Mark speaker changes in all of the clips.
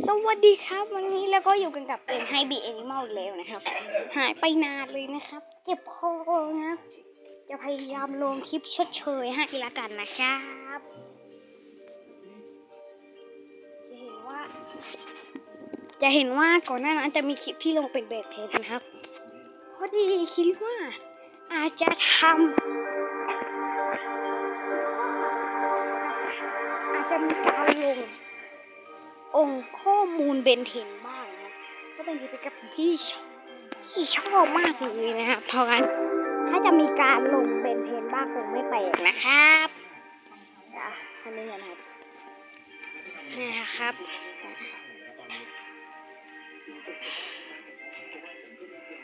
Speaker 1: สวัสดีครับวันนี้แล้วก็อยู่กันกับเกมไฮบีแอนิมอลแล้วนะครับ หายไปนานเลยนะครับ เจ็บคอนะจะพยายามลงคลิปชดเชยให้ละกันนะครับจะเห็นว่า จะเห็นว่าก่อนหน้านั้นจะมีคลิปที่ลงเป็นแบบเทสนะครับพอดีคิดว่า อาจจะทำอาจจะมีการลง องค์ข้อมูลเบนเทนบ้างนะก็เป็นกิจกรรมที่ชอบที่ชอบมากเลยนะครับเพราะงั้นถ้าจะมีการลงเบนเทนบ้างคงไม่แปลกนะครับอะอันนี้นะครับนี่นะครับ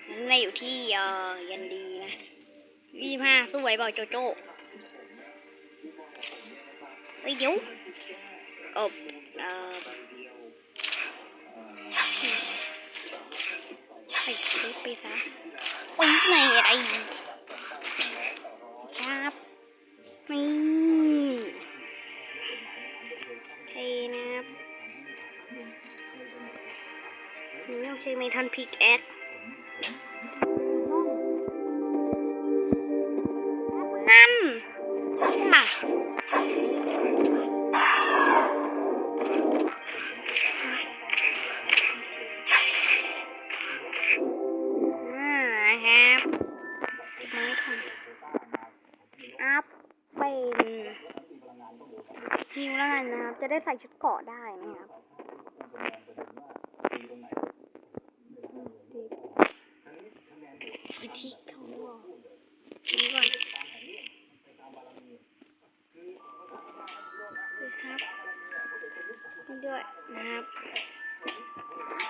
Speaker 1: งั้นเราอยู่ที่เอ่อยันดีนะยี่ห้าสวยเปล่าโจโจ้เฮ้ยเดี๋ยวเออเอ่อ ปคลิปไปซะโอ้ยไหนอะไรครับนี่เทนะครับนี่ต้องใช้เมทันพิกแอค อัพเป็นฮิวแล้วกันนะครับ จะได้ใส่ชุดเกาะได้นะครับวิธีเขาบอกนี่ก่อนนี่ครับนี่ด้วยนะครับ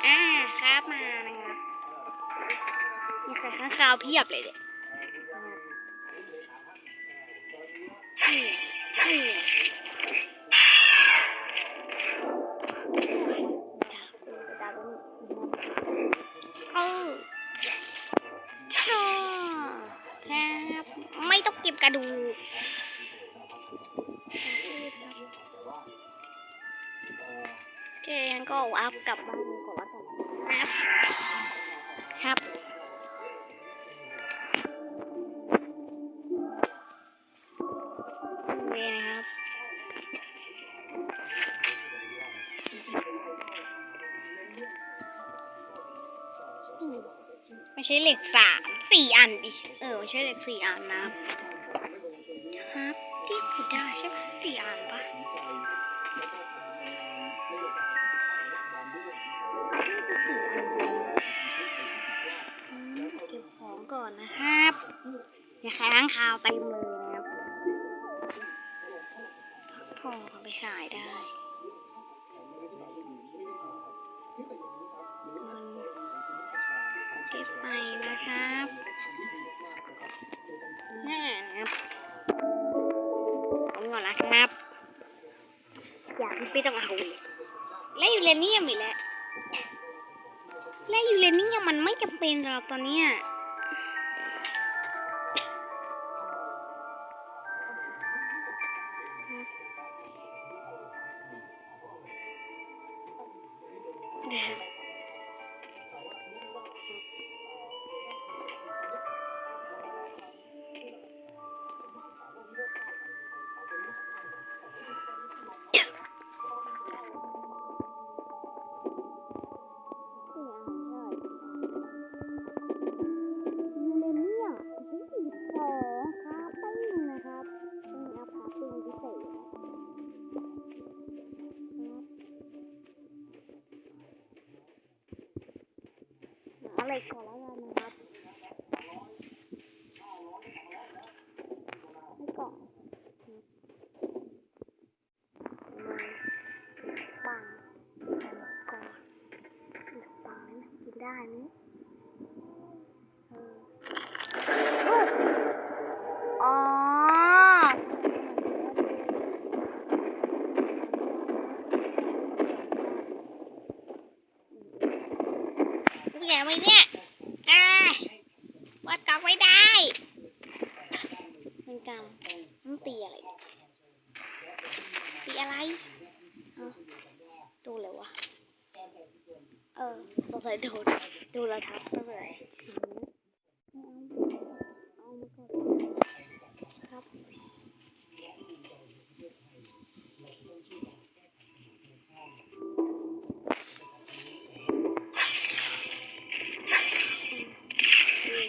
Speaker 1: อ่าครับมานะครับมีไข่ข้างคาวเพียบเลยเด็ก ไม่ต้องเก็บกระดูกโอเคงั้นก็อัพกลับบ้าก่อน ไม่ใช่เหล็กสามสี่อันดิเออไม่ใช่เหล็กสี่อันนะครับที่ขุดได้ใช่ไหมสี่อันปะน่าจะสี่อันอืมเก็บของก่อนนะครับอย่าค้างคาวเต็มเลยนะครับพอเอาไปขายได้ เก็บไปนะครับน่านะครับเอาก่อนนะครับ อยากไม่ต้องเอาเลยและยูเรเนียมอีกแล้วและยูเรเนียมมันไม่จำเป็นหรับตอนเนี้ยยู เอาอะไรก่อนแล้วกันนะครับไม่ก่อนปังก่อนปังกินได้ไหม แย่ไว้เนี่ยอ่าวัดกลับไว้ได้มันกำมันตีอะไร ตีอะไรดูเลยวะ เออสงสัยโดนดูแล้วทับไม่เป็นไรเอามาก่อน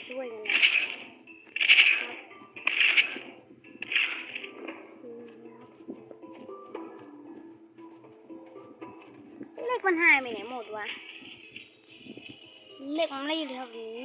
Speaker 1: อืมช่วยกันนะครับเลขมันหายไปไหนหมดวะเลขมันไม่อยู่แถวนี้